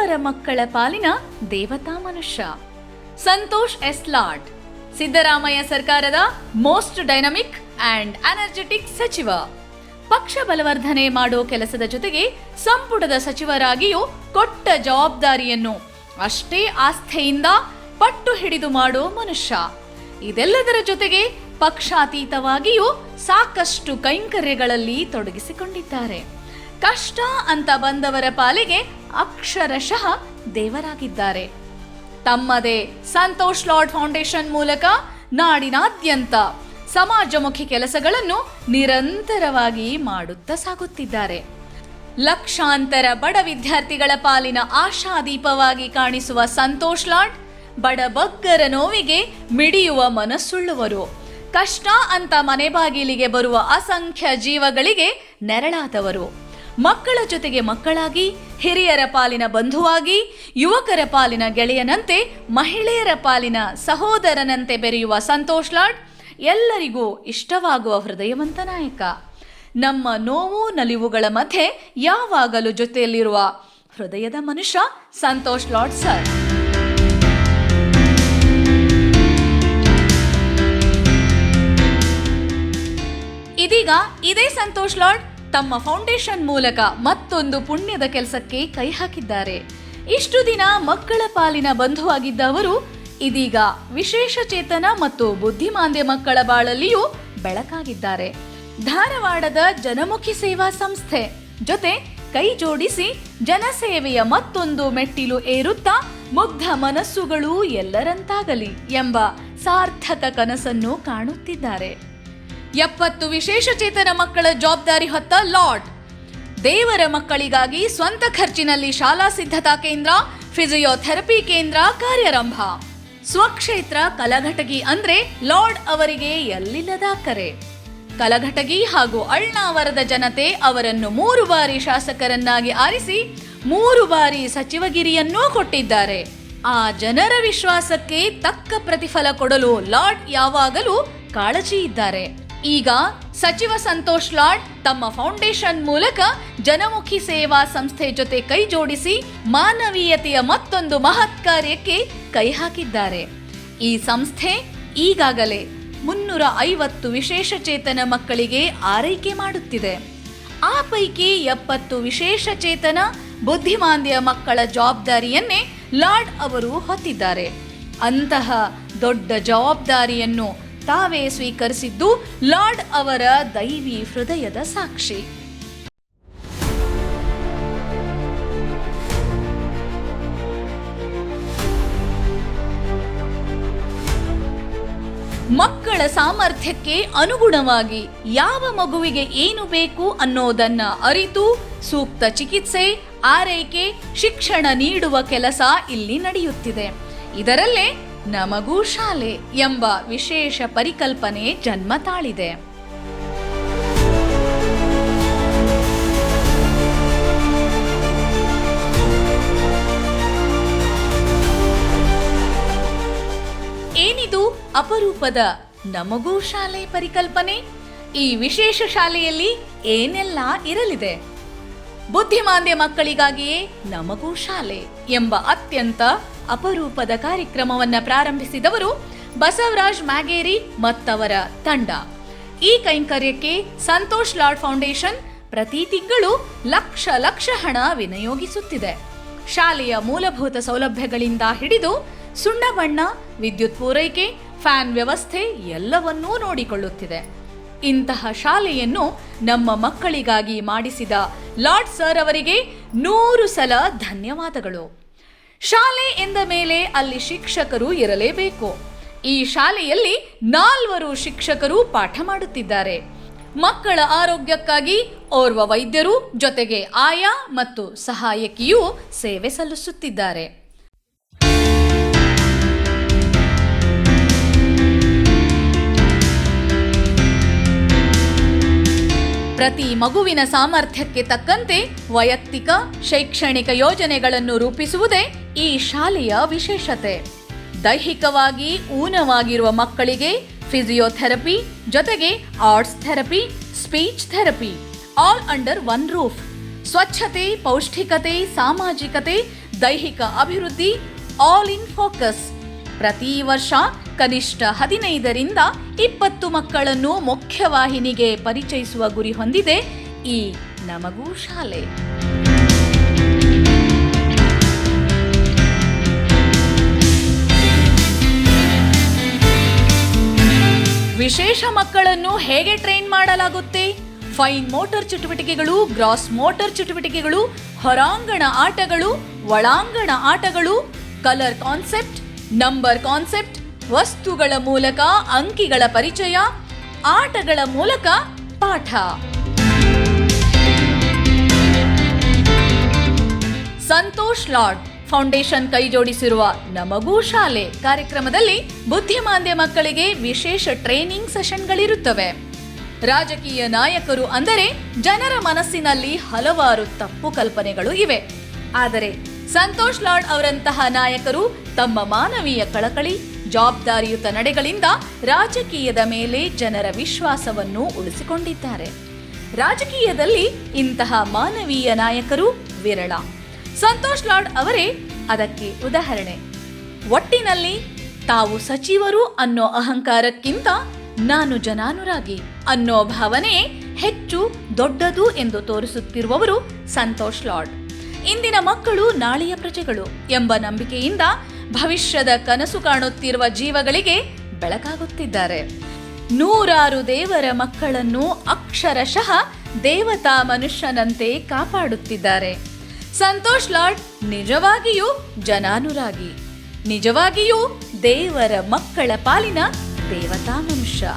ದೇವರ ಮಕ್ಕಳ ಪಾಲಿನ ದೇವತಾ ಮನುಷ್ಯ. ಸಂತೋಷ್ ಎಸ್ ಲಾಡ್ ಸಿದ್ದರಾಮಯ್ಯ ಸರ್ಕಾರದ ಮೋಸ್ಟ್ ಡೈನಮಿಕ್ ಅಂಡ್ ಎನರ್ಜೆಟಿಕ್ ಸಚಿವ. ಪಕ್ಷ ಬಲವರ್ಧನೆ ಮಾಡೋ ಕೆಲಸದ ಜೊತೆಗೆ ಸಂಪುಟದ ಸಚಿವರಾಗಿಯೂ ಕೊಟ್ಟ ಜವಾಬ್ದಾರಿಯನ್ನು ಅಷ್ಟೇ ಆಸ್ಥೆಯಿಂದ ಪಟ್ಟು ಹಿಡಿದು ಮಾಡೋ ಮನುಷ್ಯ. ಇದೆಲ್ಲದರ ಜೊತೆಗೆ ಪಕ್ಷಾತೀತವಾಗಿಯೂ ಸಾಕಷ್ಟು ಕೈಂಕರ್ಯಗಳಲ್ಲಿ ತೊಡಗಿಸಿಕೊಂಡಿದ್ದಾರೆ. ಕಷ್ಟ ಅಂತ ಬಂದವರ ಪಾಲಿಗೆ ಅಕ್ಷರಶಃ ದೇವರಾಗಿದ್ದಾರೆ. ತಮ್ಮದೇ ಸಂತೋಷ್ ಲಾರ್ಡ್ ಫೌಂಡೇಶನ್ ಮೂಲಕ ನಾಡಿನಾದ್ಯಂತ ಸಮಾಜಮುಖಿ ಕೆಲಸಗಳನ್ನು ನಿರಂತರವಾಗಿ ಮಾಡುತ್ತಾ ಸಾಗುತ್ತಿದ್ದಾರೆ. ಲಕ್ಷಾಂತರ ಬಡ ವಿದ್ಯಾರ್ಥಿಗಳ ಪಾಲಿನ ಆಶಾದೀಪವಾಗಿ ಕಾಣಿಸುವ ಸಂತೋಷ್ ಲಾಡ್ ಬಡಬಗ್ಗರ ನೋವಿಗೆ ಮಿಡಿಯುವ ಮನಸ್ಸುಳ್ಳುವರು. ಕಷ್ಟ ಅಂತ ಮನೆ ಬಾಗಿಲಿಗೆ ಬರುವ ಅಸಂಖ್ಯ ಜೀವಗಳಿಗೆ ನೆರಳಾದವರು. ಮಕ್ಕಳ ಜೊತೆಗೆ ಮಕ್ಕಳಾಗಿ, ಹಿರಿಯರ ಪಾಲಿನ ಬಂಧುವಾಗಿ, ಯುವಕರ ಪಾಲಿನ ಗೆಳೆಯನಂತೆ, ಮಹಿಳೆಯರ ಪಾಲಿನ ಸಹೋದರನಂತೆ ಬೆರೆಯುವ ಸಂತೋಷ್ ಲಾಡ್ ಎಲ್ಲರಿಗೂ ಇಷ್ಟವಾಗುವ ಹೃದಯವಂತ ನಾಯಕ. ನಮ್ಮ ನೋವು ನಲಿವುಗಳ ಮಧ್ಯೆ ಯಾವಾಗಲೂ ಜೊತೆಯಲ್ಲಿರುವ ಹೃದಯದ ಮನುಷ್ಯ ಸಂತೋಷ್ ಲಾಡ್ ಸರ್. ಇದೀಗ ಇದೇ ಸಂತೋಷ್ ಲಾಡ್ ತಮ್ಮ ಫೌಂಡೇಶನ್ ಮೂಲಕ ಮತ್ತೊಂದು ಪುಣ್ಯದ ಕೆಲಸಕ್ಕೆ ಕೈ ಹಾಕಿದ್ದಾರೆ. ಇಷ್ಟು ದಿನ ಮಕ್ಕಳ ಪಾಲಿನ ಬಂಧುವಾಗಿದ್ದ ಅವರು ಇದೀಗ ವಿಶೇಷ ಚೇತನ ಮತ್ತು ಬುದ್ಧಿಮಾಂದ್ಯ ಮಕ್ಕಳ ಬಾಳಲ್ಲಿಯೂ ಬೆಳಕಾಗಿದ್ದಾರೆ. ಧಾರವಾಡದ ಜನಮುಖಿ ಸೇವಾ ಸಂಸ್ಥೆ ಜೊತೆ ಕೈ ಜೋಡಿಸಿ ಜನಸೇವೆಯ ಮತ್ತೊಂದು ಮೆಟ್ಟಿಲು ಏರುತ್ತಾ ಮುಗ್ಧ ಮನಸ್ಸುಗಳು ಎಲ್ಲರಂತಾಗಲಿ ಎಂಬ ಸಾರ್ಥಕ ಕನಸನ್ನು ಕಾಣುತ್ತಿದ್ದಾರೆ. ಎಪ್ಪತ್ತು ವಿಶೇಷ ಚೇತನ ಮಕ್ಕಳ ಜವಾಬ್ದಾರಿ ಹೊತ್ತ ಲಾರ್ಡ್. ದೇವರ ಮಕ್ಕಳಿಗಾಗಿ ಸ್ವಂತ ಖರ್ಚಿನಲ್ಲಿ ಶಾಲಾ ಸಿದ್ಧತಾ ಕೇಂದ್ರ, ಫಿಸಿಯೋಥೆರಪಿ ಕೇಂದ್ರ ಕಾರ್ಯಾರಂಭ. ಸ್ವಕ್ಷೇತ್ರ ಕಲಘಟಗಿ ಅಂದ್ರೆ ಲಾರ್ಡ್ ಅವರಿಗೆ ಎಲ್ಲಿಲ್ಲದ ಕರೆ. ಕಲಘಟಗಿ ಹಾಗೂ ಅಳ್ನಾವರದ ಜನತೆ ಅವರನ್ನು ಮೂರು ಬಾರಿ ಶಾಸಕರನ್ನಾಗಿ ಆರಿಸಿ, ಮೂರು ಬಾರಿ ಸಚಿವಗಿರಿಯನ್ನೂ ಕೊಟ್ಟಿದ್ದಾರೆ. ಆ ಜನರ ವಿಶ್ವಾಸಕ್ಕೆ ತಕ್ಕ ಪ್ರತಿಫಲ ಕೊಡಲು ಲಾರ್ಡ್ ಯಾವಾಗಲೂ ಕಾಳಜಿ ಇದ್ದಾರೆ. ಈಗ ಸಚಿವ ಸಂತೋಷ್ ಲಾಡ್ ತಮ್ಮ ಫೌಂಡೇಶನ್ ಮೂಲಕ ಜನಮುಖಿ ಸೇವಾ ಸಂಸ್ಥೆ ಜೊತೆ ಕೈ ಜೋಡಿಸಿ ಮಾನವೀಯತೆಯ ಮತ್ತೊಂದು ಮಹತ್ ಕಾರ್ಯಕ್ಕೆ ಕೈ ಹಾಕಿದ್ದಾರೆ. ಈ ಸಂಸ್ಥೆ ಈಗಾಗಲೇ ಮುನ್ನೂರ ಐವತ್ತು ವಿಶೇಷ ಚೇತನ ಮಕ್ಕಳಿಗೆ ಆರೈಕೆ ಮಾಡುತ್ತಿದೆ. ಆ ಪೈಕಿ ಎಪ್ಪತ್ತು ವಿಶೇಷ ಚೇತನ ಬುದ್ಧಿಮಾಂದ್ಯ ಮಕ್ಕಳ ಜವಾಬ್ದಾರಿಯನ್ನೇ ಲಾರ್ಡ್ ಅವರು ಹೊತ್ತಿದ್ದಾರೆ. ಅಂತಹ ದೊಡ್ಡ ಜವಾಬ್ದಾರಿಯನ್ನು ತಾವೇ ಸ್ವೀಕರಿಸಿದ್ದು ಲಾರ್ಡ್ ಅವರ ದೈವಿ ಹೃದಯದ ಸಾಕ್ಷಿ. ಮಕ್ಕಳ ಸಾಮರ್ಥ್ಯಕ್ಕೆ ಅನುಗುಣವಾಗಿ ಯಾವ ಮಗುವಿಗೆ ಏನು ಬೇಕು ಅನ್ನೋದನ್ನ ಅರಿತು ಸೂಕ್ತ ಚಿಕಿತ್ಸೆ, ಆರೈಕೆ, ಶಿಕ್ಷಣ ನೀಡುವ ಕೆಲಸ ಇಲ್ಲಿ ನಡೆಯುತ್ತಿದೆ. ಇದರಲ್ಲೇ ನಮಗೂ ಶಾಲೆ ಎಂಬ ವಿಶೇಷ ಪರಿಕಲ್ಪನೆ ಜನ್ಮ ತಾಳಿದೆ. ಏನಿದು ಅಪರೂಪದ ನಮಗೂ ಶಾಲೆ ಪರಿಕಲ್ಪನೆ? ಈ ವಿಶೇಷ ಶಾಲೆಯಲ್ಲಿ ಏನೆಲ್ಲ ಇರಲಿದೆ? ಬುದ್ಧಿಮಾಂದ್ಯ ಮಕ್ಕಳಿಗಾಗಿಯೇ ನಮಗೂ ಶಾಲೆ ಎಂಬ ಅತ್ಯಂತ ಅಪರೂಪದ ಕಾರ್ಯಕ್ರಮವನ್ನ ಪ್ರಾರಂಭಿಸಿದವರು ಬಸವರಾಜ್ ಮ್ಯಾಗೇರಿ ಮತ್ತವರ ತಂಡ. ಈ ಕೈಂಕರ್ಯಕ್ಕೆ ಸಂತೋಷ್ ಲಾಡ್ ಫೌಂಡೇಶನ್ ಪ್ರತಿ ತಿಂಗಳು ಲಕ್ಷ ಲಕ್ಷ ಹಣ ವಿನಿಯೋಗಿಸುತ್ತಿದೆ. ಶಾಲೆಯ ಮೂಲಭೂತ ಸೌಲಭ್ಯಗಳಿಂದ ಹಿಡಿದು ಸುಣ್ಣ ಬಣ್ಣ ವಿದ್ಯುತ್ ಪೂರೈಕೆ, ಫ್ಯಾನ್ ವ್ಯವಸ್ಥೆ ಎಲ್ಲವನ್ನೂ ನೋಡಿಕೊಳ್ಳುತ್ತಿದೆ. ಇಂತಹ ಶಾಲೆಯನ್ನು ನಮ್ಮ ಮಕ್ಕಳಿಗಾಗಿ ಮಾಡಿಸಿದ ಲಾರ್ಡ್ ಸರ್ ಅವರಿಗೆ ನೂರು ಸಲ ಧನ್ಯವಾದಗಳು. ಶಾಲೆ ಎಂದ ಮೇಲೆ ಅಲ್ಲಿ ಶಿಕ್ಷಕರು ಇರಲೇಬೇಕು. ಈ ಶಾಲೆಯಲ್ಲಿ ನಾಲ್ವರು ಶಿಕ್ಷಕರು ಪಾಠ ಮಾಡುತ್ತಿದ್ದಾರೆ. ಮಕ್ಕಳ ಆರೋಗ್ಯಕ್ಕಾಗಿ ಓರ್ವ ವೈದ್ಯರು ಜೊತೆಗೆ ಆಯಾ ಮತ್ತು ಸಹಾಯಕಿಯೂ ಸೇವೆ ಸಲ್ಲಿಸುತ್ತಿದ್ದಾರೆ. ಪ್ರತಿ ಮಗುವಿನ ಸಾಮರ್ಥ್ಯಕ್ಕೆ ತಕ್ಕಂತೆ ವೈಯಕ್ತಿಕ, ಶೈಕ್ಷಣಿಕ ಯೋಜನೆಗಳನ್ನು ರೂಪಿಸುವುದೇ ಈ ಶಾಲೆಯ ವಿಶೇಷತೆ. ದೈಹಿಕವಾಗಿ ಊನವಾಗಿರುವ ಮಕ್ಕಳಿಗೆ ಫಿಸಿಯೋಥೆರಪಿ, ಜೊತೆಗೆ arts therapy, speech therapy, all under one roof. ಸ್ವಚ್ಛತೆ, ಪೌಷ್ಟಿಕತೆ, ಸಾಮಾಜಿಕತೆ, ದೈಹಿಕ ಅಭಿವೃದ್ಧಿ, ಆಲ್ ಇನ್ ಫೋಕಸ್. ಪ್ರತಿ ವರ್ಷ ಕನಿಷ್ಠ ಹದಿನೈದರಿಂದ ಇಪ್ಪತ್ತು ಮಕ್ಕಳನ್ನು ಮುಖ್ಯವಾಹಿನಿಗೆ ಪರಿಚಯಿಸುವ ಗುರಿ ಹೊಂದಿದೆ ಈ ನಮಗೂ ಶಾಲೆ. ವಿಶೇಷ ಮಕ್ಕಳನ್ನು ಹೇಗೆ ಟ್ರೈನ್ ಮಾಡಲಾಗುತ್ತೆ? ಫೈನ್ ಮೋಟರ್ ಚಟುವಟಿಕೆಗಳು, ಗ್ರಾಸ್ ಮೋಟರ್ ಚಟುವಟಿಕೆಗಳು, ಹೊರಾಂಗಣ ಆಟಗಳು, ಒಳಾಂಗಣ ಆಟಗಳು, ಕಲರ್ ಕಾನ್ಸೆಪ್ಟ್, ನಂಬರ್ ಕಾನ್ಸೆಪ್ಟ್ ವಸ್ತುಗಳ ಮೂಲಕ, ಅಂಕಿಗಳ ಪರಿಚಯ, ಆಟಗಳ ಮೂಲಕ ಪಾಠ. ಸಂತೋಷ್ ಲಾಡ್ ಫೌಂಡೇಶನ್ ಕೈಜೋಡಿಸಿರುವ ನಮಗೂ ಶಾಲೆ ಕಾರ್ಯಕ್ರಮದಲ್ಲಿ ಬುದ್ಧಿಮಾಂದ್ಯ ಮಕ್ಕಳಿಗೆ ವಿಶೇಷ ಟ್ರೈನಿಂಗ್ ಸೆಷನ್ಗಳಿರುತ್ತವೆ. ರಾಜಕೀಯ ನಾಯಕರು ಅಂದರೆ ಜನರ ಮನಸ್ಸಿನಲ್ಲಿ ಹಲವಾರು ತಪ್ಪು ಕಲ್ಪನೆಗಳು ಇವೆ. ಆದರೆ ಸಂತೋಷ್ ಲಾಡ್ ಅವರಂತಹ ನಾಯಕರು ತಮ್ಮ ಮಾನವೀಯ ಕಳಕಳಿ ಜವಾಬ್ದಾರಿಯುತ ನಡೆಗಳಿಂದ ರಾಜಕೀಯದ ಮೇಲೆ ಜನರ ವಿಶ್ವಾಸವನ್ನು ಉಳಿಸಿಕೊಂಡಿದ್ದಾರೆ. ರಾಜಕೀಯದಲ್ಲಿ ಇಂತಹ ಮಾನವೀಯ ನಾಯಕರು ವಿರಳ. ಸಂತೋಷ್ ಲಾಡ್ ಅವರೇ ಅದಕ್ಕೆ ಉದಾಹರಣೆ. ಒಟ್ಟಿನಲ್ಲಿ ತಾವು ಸಚಿವರು ಅನ್ನೋ ಅಹಂಕಾರಕ್ಕಿಂತ ನಾನು ಜನಾನುರಾಗಿ ಅನ್ನೋ ಭಾವನೆ ಹೆಚ್ಚು ದೊಡ್ಡದು ಎಂದು ತೋರಿಸುತ್ತಿರುವವರು ಸಂತೋಷ್ ಲಾಡ್. ಇಂದಿನ ಮಕ್ಕಳು ನಾಳೆಯ ಪ್ರಜೆಗಳು ಎಂಬ ನಂಬಿಕೆಯಿಂದ ಭವಿಷ್ಯದ ಕನಸು ಕಾಣುತ್ತಿರುವ ಜೀವಗಳಿಗೆ ಬೆಳಕಾಗುತ್ತಿದ್ದಾರೆ. ನೂರಾರು ದೇವರ ಮಕ್ಕಳನ್ನು ಅಕ್ಷರಶಃ ದೇವತಾ ಮನುಷ್ಯನಂತೆ ಕಾಪಾಡುತ್ತಿದ್ದಾರೆ. ಸಂತೋಷ್ ಲಾಡ್ ನಿಜವಾಗಿಯೂ ಜನಾನುರಾಗಿ. ನಿಜವಾಗಿಯೂ ದೇವರ ಮಕ್ಕಳ ಪಾಲಿನ ದೇವತಾ ಮನುಷ್ಯ.